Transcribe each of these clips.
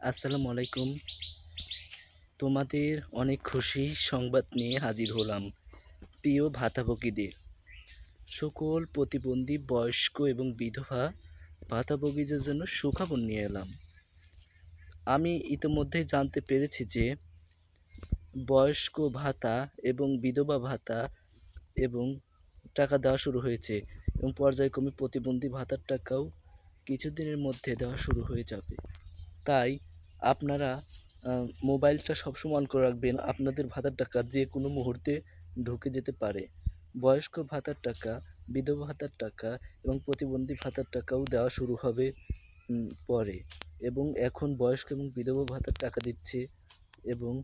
আসসালামু আলাইকুম। তোমাদের অনেক খুশি সংবাদ নিয়ে হাজির হলাম। প্রিয় ভাতাভোগীদের, সকল প্রতিবন্ধী, বয়স্ক এবং বিধবা ভাতাভোগীদের জন্য সুখবর নিয়ে এলাম। আমি ইতিমধ্যেই জানতে পেরেছি যে বয়স্ক ভাতা এবং বিধবা ভাতা এবং টাকা দেওয়া শুরু হয়েছে এবং পর্যায়ক্রমে প্রতিবন্ধী ভাতার টাকাও কিছুদিনের মধ্যে দেওয়া শুরু হয়ে যাবে। তাই আপনারা মোবাইলটা সবসময় অন করে রাখবেন। আপনাদের ভাতার টাকা যে কোনো মুহূর্তে ঢুকে যেতে পারে। বয়স্ক ভাতার টাকা, বিধবা ভাতার টাকা এবং প্রতিবন্ধী ভাতার টাকাও দেওয়া শুরু হবে পরে। এবং এখন বয়স্ক এবং বিধবা ভাতার টাকা দিচ্ছে এবং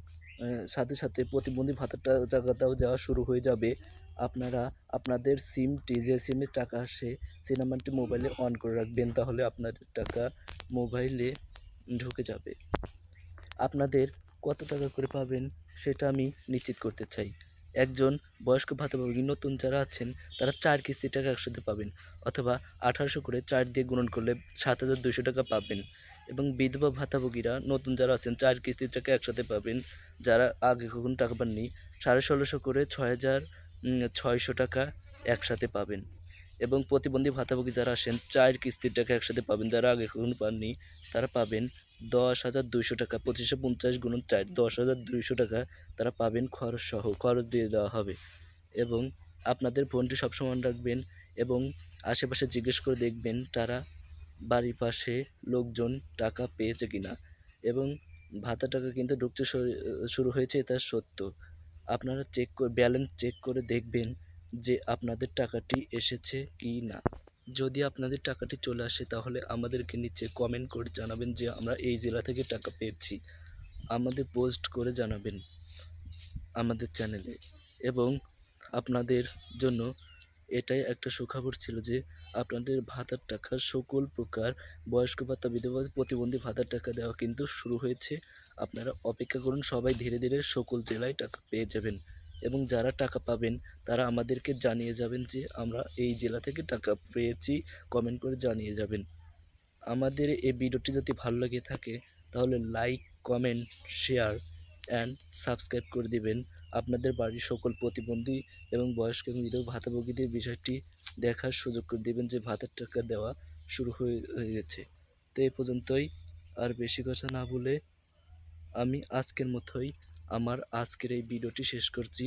সাথে সাথে প্রতিবন্ধী ভাতার টাকাটাও দেওয়া শুরু হয়ে যাবে। আপনারা, আপনাদের সিমটি যে সিমে টাকা আসে, সেই নাম্বারটি মোবাইলে অন করে রাখবেন। তাহলে আপনাদের টাকা মোবাইলে ঢুকে যাবে। আপনাদের কত টাকা করে পাবেন সেটা আমি নিশ্চিত করতে চাই। একজন বয়স্ক ভাতাভোগী নতুন যারা আছেন, তারা চার কিস্তি টাকা একসাথে পাবেন অথবা আঠারোশো করে চার দিয়ে গুণন করলে সাত হাজার দুশো টাকা পাবেন এবং বিধবা ভাতাভোগীরা নতুন যারা আছেন, চার কিস্তির টাকা একসাথে পাবেন যারা আগে কখনো টাকা পাননি, সাড়ে ষোলোশো করে ছয় হাজার ছয়শো টাকা একসাথে পাবেন। এবং প্রতিবন্ধী ভাতাভোগী যারা আসেন চার কিস্তির টাকা একসাথে পাবেন। যারা আগে কখনো পাননি, তারা পাবেন দশ হাজার দুইশো টাকা। পঁচিশশো পঞ্চাশ গুণন চার, দশ হাজার দুইশো টাকা তারা পাবেন খরচ সহ খরচ দিয়ে দেওয়া হবে। এবং আপনাদের ফোনটি সবসময় রাখবেন এবং আশেপাশে জিজ্ঞেস করে দেখবেন তারা বাড়ির পাশে লোকজন টাকা পেয়েছে কিনা। এবং ভাতা টাকা কিন্তু ঢুকতে শুরু- শুরু হয়েছে, এটা সত্য। আপনারা চেক করে ব্যালেন্স চেক করে দেখবেন যে আপনাদের টাকাটি এসেছে কি না। যদি আপনাদের টাকাটি চলে আসে, তাহলে আমাদেরকে নিচে কমেন্ট করে জানাবেন যে আমরা এই জেলা থেকে টাকা পেয়েছি। আমাদের পোস্ট করে জানাবেন আমাদের চ্যানেলে এবং আপনাদের জন্য এটাই একটা সুখবর ছিল যে, আপনাদের ভাতার টাকা সকল প্রকার বয়স্ক ভাতা বিধবা প্রতিবন্ধী ভাতার টাকা দেওয়া কিন্তু শুরু হয়েছে। আপনারা অপেক্ষা করুন, সবাই ধীরে ধীরে সকল জেলায় টাকা পেয়ে যাবেন। এবং যারা টাকা পাবেন, তারা আমাদেরকে জানিয়ে যাবেন যে আমরা এই জেলা থেকে টাকা পেয়েছি কমেন্ট করে জানিয়ে যাবেন। আমাদের এই ভিডিওটি যদি ভালো লাগে থাকে, তাহলে like comment share and subscribe করে দিবেন। আপনাদের বাড়ির সকল প্রতিবন্ধী এবং বয়স্ক এবং ভাতাভোগীদের বিষয়টি দেখার সুযোগ করে দেবেন যে ভাতার টাকা দেওয়া শুরু হয়ে হয়ে গেছে। তো এই পর্যন্তই। আর বেশি কথা না বলে আমি আজকের মতোই আমার আজকের এই ভিডিওটি শেষ করছি।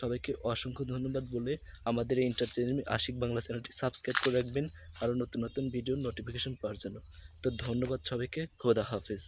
সবাইকে অসংখ্য ধন্যবাদ বলে আমাদের এই এন্টারটেনমেন্ট আশিক বাংলা চ্যানেলটি সাবস্ক্রাইব করে রাখবেন আরও নতুন নতুন ভিডিও নোটিফিকেশন পাওয়ার জন্য। তো ধন্যবাদ সবাইকে, খোদা হাফেজ।